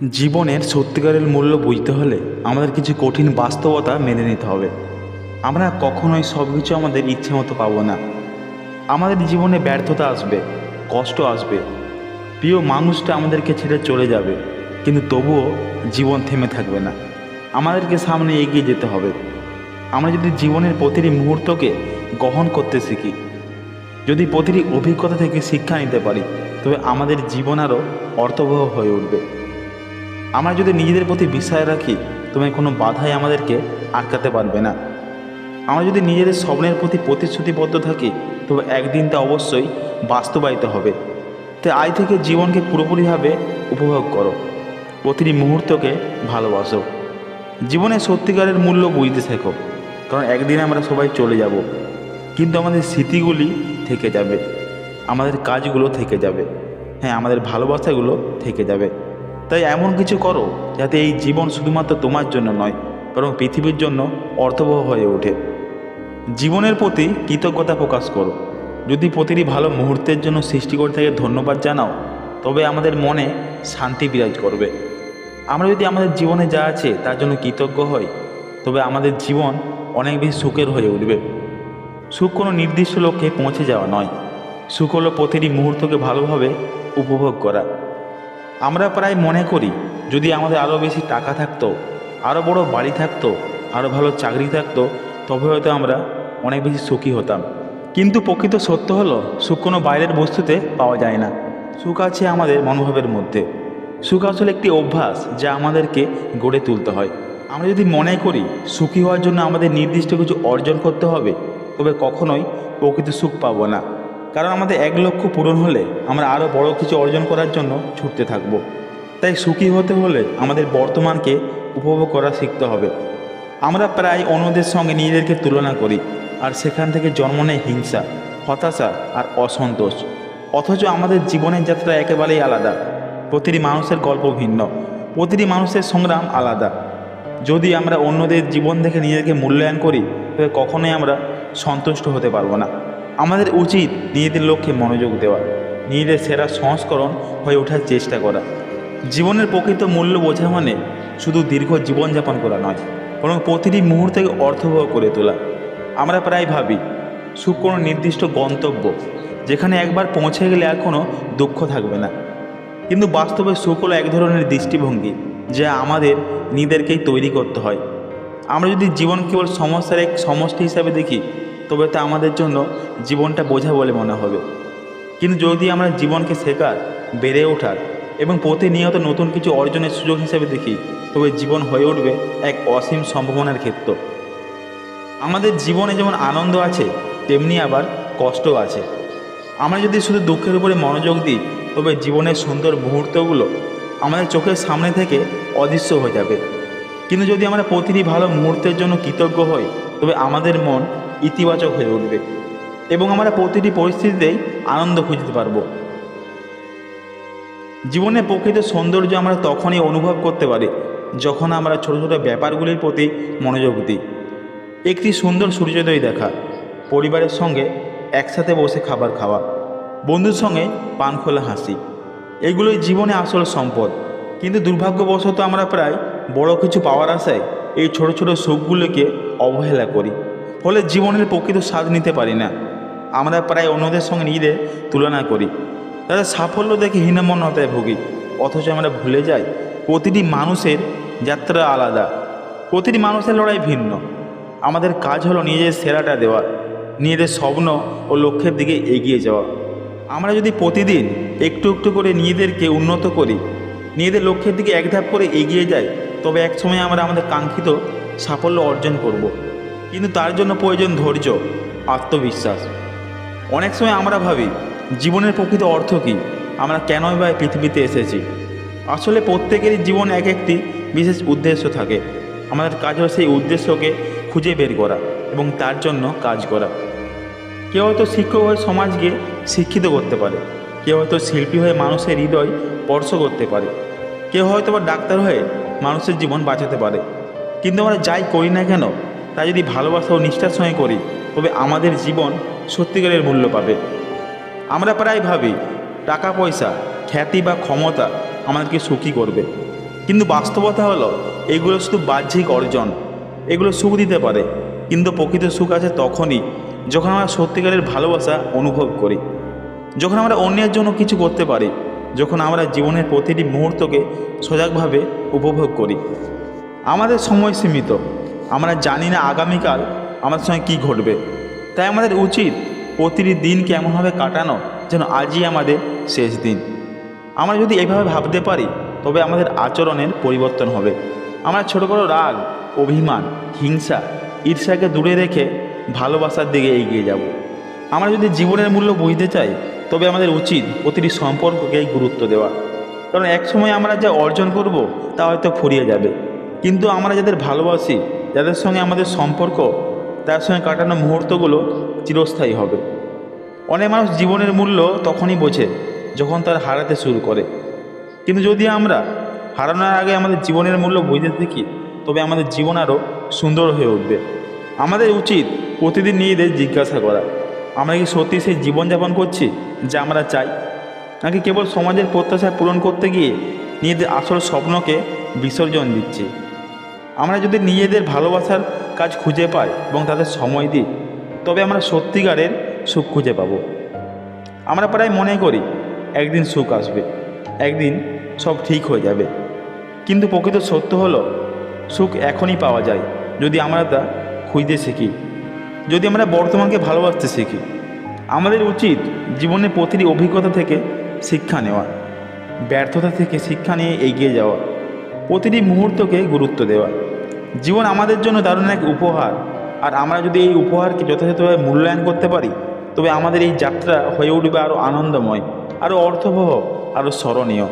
জীবনের সত্যিকারের মূল্য বুঝতে হলে আমাদের কিছু কঠিন বাস্তবতা মেনে নিতে হবে। আমরা কখনোই সব কিছু আমাদের ইচ্ছে মতো পাবো না। আমাদের জীবনে ব্যর্থতা আসবে, কষ্ট আসবে। প্রিয় মানুষটা আমাদেরকে ছেড়ে চলে যাবে, কিন্তু তবুও জীবন থেমে থাকবে না। আমাদেরকে সামনে এগিয়ে যেতে হবে। আমরা যদি জীবনের প্রতিটি মুহূর্তকে গ্রহণ করতে শিখি, যদি প্রতিটি অভিজ্ঞতা থেকে শিক্ষা নিতে পারি, তবে আমাদের জীবন আরও অর্থবহ হয়ে উঠবে। আমরা যদি নিজেদের প্রতি বিশ্বাস রাখি, তবে কোনো বাধাই আমাদেরকে আটকাতে পারবে না। আমরা যদি নিজেদের স্বপ্নের প্রতি প্রতিশ্রুতিবদ্ধ থাকি, তবে একদিন তা অবশ্যই বাস্তবায়িত হবে। তাই আজ থেকে জীবনকে পুরোপুরিভাবে উপভোগ করো। প্রতিটি মুহূর্তকে ভালোবাসো। জীবনে সত্যিকারের মূল্য বুঝতে শেখো কারণ একদিন আমরা সবাই চলে যাব। কিন্তু আমাদের স্মৃতিগুলি থেকে যাবে, আমাদের কাজগুলো থেকে যাবে। হ্যাঁ আমাদের ভালোবাসাগুলো থেকে যাবে। তাই এমন কিছু করো যাতে এই জীবন শুধুমাত্র তোমার জন্য নয়, বরং পৃথিবীর জন্য অর্থবহ হয়ে ওঠে। জীবনের প্রতি কৃতজ্ঞতা প্রকাশ করো। যদি প্রতিটি ভালো মুহূর্তের জন্য সৃষ্টিকর্তাকে ধন্যবাদ জানাও, তবে আমাদের মনে শান্তি বিরাজ করবে। আমরা যদি আমাদের জীবনে যা আছে তার জন্য কৃতজ্ঞ হই, তবে আমাদের জীবন অনেক বেশি সুখের হয়ে উঠবে। সুখ কোনো নির্দিষ্ট লক্ষ্যে পৌঁছে যাওয়া নয়। সুখ হলো প্রতিটি মুহূর্তকে ভালোভাবে উপভোগ করা। আমরা প্রায় মনে করি, যদি আমাদের আরও বেশি টাকা থাকতো, আরও বড় বাড়ি থাকতো, আরও ভালো চাকরি থাকতো, তবে হয়তো আমরা অনেক বেশি সুখী হতাম। কিন্তু প্রকৃত সত্য হলো, সুখ কোনো বাইরের বস্তুতে পাওয়া যায় না। সুখ আছে আমাদের মনোভাবের মধ্যে। সুখ আসলে একটি অভ্যাস যা আমাদেরকে গড়ে তুলতে হয়। আমরা যদি মনে করি, সুখী হওয়ার জন্য আমাদের নির্দিষ্ট কিছু অর্জন করতে হবে, তবে কখনোই প্রকৃত সুখ পাবো না। কারণ আমাদের এক লক্ষ্য পূরণ হলে আমরা আরও বড় কিছু অর্জন করার জন্য ছুটতে থাকব। তাই সুখী হতে হলে আমাদের বর্তমানকে উপভোগ করা শিখতে হবে। আমরা প্রায় অন্যদের সঙ্গে নিজেদেরকে তুলনা করি, আর সেখান থেকে জন্ম নেয় হিংসা, হতাশা আর অসন্তোষ। অথচ আমাদের জীবনের যাত্রা একেবারেই আলাদা। প্রতিটি মানুষের গল্প ভিন্ন, প্রতিটি মানুষের সংগ্রাম আলাদা। যদি আমরা অন্যদের জীবন দেখে নিজেদেরকে মূল্যায়ন করি, তবে কখনোই আমরা সন্তুষ্ট হতে পারব না। আমাদের উচিত নিজেদের লক্ষ্যে মনোযোগ দেওয়া, নিজেদের সেরা সংস্করণ হয়ে ওঠার চেষ্টা করা। জীবনের প্রকৃত মূল্য বোঝা মানে শুধু দীর্ঘ জীবনযাপন করা নয়, বরং প্রতিটি মুহূর্তকে অর্থবহ করে তোলা। আমরা প্রায় ভাবি, সুখ কোনো নির্দিষ্ট গন্তব্য, যেখানে একবার পৌঁছে গেলে আর কোনো দুঃখ থাকবে না। কিন্তু বাস্তবে সুখ হলো এক ধরনের দৃষ্টিভঙ্গি, যা আমাদের, নিজেদেরকেই তৈরি করতে হয়। আমরা যদি জীবন কেবল সমস্যার এক সমষ্টি হিসাবে দেখি তবে তা আমাদের জন্য জীবনটা বোঝা বলে মনে হবে। কিন্তু যদি আমরা জীবনকে শেখার, বেড়ে ওঠার এবং প্রতিনিয়ত নতুন কিছু অর্জনের সুযোগ হিসেবে দেখি, তবে জীবন হয়ে উঠবে এক অসীম সম্ভাবনার ক্ষেত্র। আমাদের জীবনে যেমন আনন্দ আছে, তেমনি আবার কষ্ট আছে। আমরা যদি শুধু দুঃখের উপরে মনোযোগ দিই, তবে জীবনের সুন্দর মুহূর্তগুলো আমাদের চোখের সামনে থেকে অদৃশ্য হয়ে যাবে। কিন্তু যদি আমরা প্রতিটি ভালো মুহূর্তের জন্য কৃতজ্ঞ হই, তবে আমাদের মন ইতিবাচক হয়ে উঠবে এবং আমরা প্রতিটি পরিস্থিতিতেই আনন্দ খুঁজতে পারব। জীবনে প্রকৃত সৌন্দর্য আমরা তখনই অনুভব করতে পারি যখন আমরা ছোট ছোট ব্যাপারগুলির প্রতি মনোযোগ দিই। একটি সুন্দর সূর্যোদয় দেখা, পরিবারের সঙ্গে একসাথে বসে খাবার খাওয়া, বন্ধুর সঙ্গে পান খোলা হাসি, এগুলোই জীবনে আসল সম্পদ। কিন্তু দুর্ভাগ্যবশত আমরা প্রায় বড় কিছু পাওয়ার আশায় এই ছোট ছোট সুখগুলোকে অবহেলা করি। ফলে জীবনের প্রকৃত স্বাদ নিতে পারি না। আমরা প্রায় অন্যদের সঙ্গে নিজেদের তুলনা করি। তাদের সাফল্য দেখে হীনমন্যতায় ভুগি। অথচ আমরা ভুলে যাই, প্রতিটি মানুষের যাত্রা আলাদা। প্রতিটি মানুষের লড়াই ভিন্ন। আমাদের কাজ হলো নিজের সেরাটা দেওয়া, নিজেদের স্বপ্ন ও লক্ষ্যের দিকে এগিয়ে যাওয়া। আমরা যদি প্রতিদিন একটু একটু করে নিজেদেরকে উন্নত করি, নিজেদের লক্ষ্যের দিকে এক ধাপ করে এগিয়ে যাই, তবে এক সময় আমরা আমাদের কাঙ্ক্ষিত সাফল্য অর্জন করব। কিন্তু তার জন্য প্রয়োজন ধৈর্য, আত্মবিশ্বাস। অনেক সময় আমরা ভাবি, জীবনের প্রকৃত অর্থ কী? আমরা কেনই বা পৃথিবীতে এসেছি? আসলে প্রত্যেকেরই জীবন এক একটি বিশেষ উদ্দেশ্য থাকে। আমাদের কাজ হলো সেই উদ্দেশ্যকে খুঁজে বের করা এবং তার জন্য কাজ করা। কেউ হয়তো শিক্ষক হয়ে সমাজকে শিক্ষিত করতে পারে। কেউ হয়তো শিল্পী হয়ে মানুষের হৃদয় স্পর্শ করতে পারে। কেউ হয়তো বা ডাক্তার হয়ে মানুষের জীবন বাঁচাতে পারে। কিন্তু আমরা যাই করি না কেন তা যদি ভালোবাসা ও নিষ্ঠার সঙ্গে করি, তবে আমাদের জীবন সত্যিকারের মূল্য পাবে। আমরা প্রায় ভাবি টাকা পয়সা খ্যাতি বা ক্ষমতা আমাদেরকে সুখী করবে। কিন্তু বাস্তবতা হলো, এগুলো শুধু বাহ্যিক অর্জন। এগুলো সুখ দিতে পারে। কিন্তু প্রকৃত সুখ আছে তখনই যখন আমরা সত্যিকারের ভালোবাসা অনুভব করি। যখন আমরা অন্যের জন্য কিছু করতে পারি। যখন আমরা জীবনের প্রতিটি মুহূর্তকে সজাগভাবে উপভোগ করি। আমাদের সময় সীমিত। আমরা জানি না আগামীকাল আমাদের সঙ্গে কী ঘটবে। তাই আমাদের উচিত প্রতিটি দিনকে এমনভাবে কাটানো, যেন আজই আমাদের শেষ দিন। আমরা যদি এইভাবে ভাবতে পারি, তবে আমাদের আচরণের পরিবর্তন হবে। আমরা ছোটো বড়ো রাগ, অভিমান, হিংসা, ঈর্ষাকে দূরে রেখে ভালোবাসার দিকে এগিয়ে যাব। আমরা যদি জীবনের মূল্য বুঝতে চাই, তবে আমাদের উচিত প্রতিটি সম্পর্ককেই গুরুত্ব দেওয়া। কারণ একসময় আমরা যা অর্জন করব, তা হয়তো ফুরিয়ে যাবে। কিন্তু আমরা যাদের ভালোবাসি যাদের সঙ্গে আমাদের সম্পর্ক তার সঙ্গে কাটানো মুহূর্তগুলো চিরস্থায়ী হবে। অনেক মানুষ জীবনের মূল্য তখনই বোঝে, যখন তার হারাতে শুরু করে। কিন্তু যদি আমরা হারানোর আগে আমাদের জীবনের মূল্য বুঝতে থাকি তবে আমাদের জীবন আরও সুন্দর হয়ে উঠবে। আমাদের উচিত প্রতিদিন নিজেদের জিজ্ঞাসা করা, আমরা কি সত্যি সেই জীবনযাপন করছি যা আমরা চাই? নাকি কেবল সমাজের প্রত্যাশা পূরণ করতে গিয়ে নিজেদের আসল স্বপ্নকে বিসর্জন দিচ্ছি? আমরা যদি নিজেদের ভালোবাসার কাজ খুঁজে পাই এবং তাদের সময় দিই, তবে আমরা সত্যিকারের সুখ খুঁজে পাবো। আমরা প্রায় মনে করি, একদিন সুখ আসবে, একদিন সব ঠিক হয়ে যাবে। কিন্তু প্রকৃত সত্য হলো, সুখ এখনই পাওয়া যায় যদি আমরা তা খুঁজতে শিখি। যদি আমরা বর্তমানকে ভালোবাসতে শিখি, আমাদের উচিত জীবনের প্রতিটি অভিজ্ঞতা থেকে শিক্ষা নেওয়া, ব্যর্থতা থেকে শিক্ষা নিয়ে এগিয়ে যাওয়া। প্রতিটি মুহূর্তকে গুরুত্ব দেওয়া। জীবন আমাদের জন্য দারুণ এক উপহার। আর আমরা যদি এই উপহারকে যথাযথভাবে মূল্যায়ন করতে পারি, তবে আমাদের এই যাত্রা হয়ে উঠবে আরও আনন্দময় আরও অর্থবহ আরও স্মরণীয়।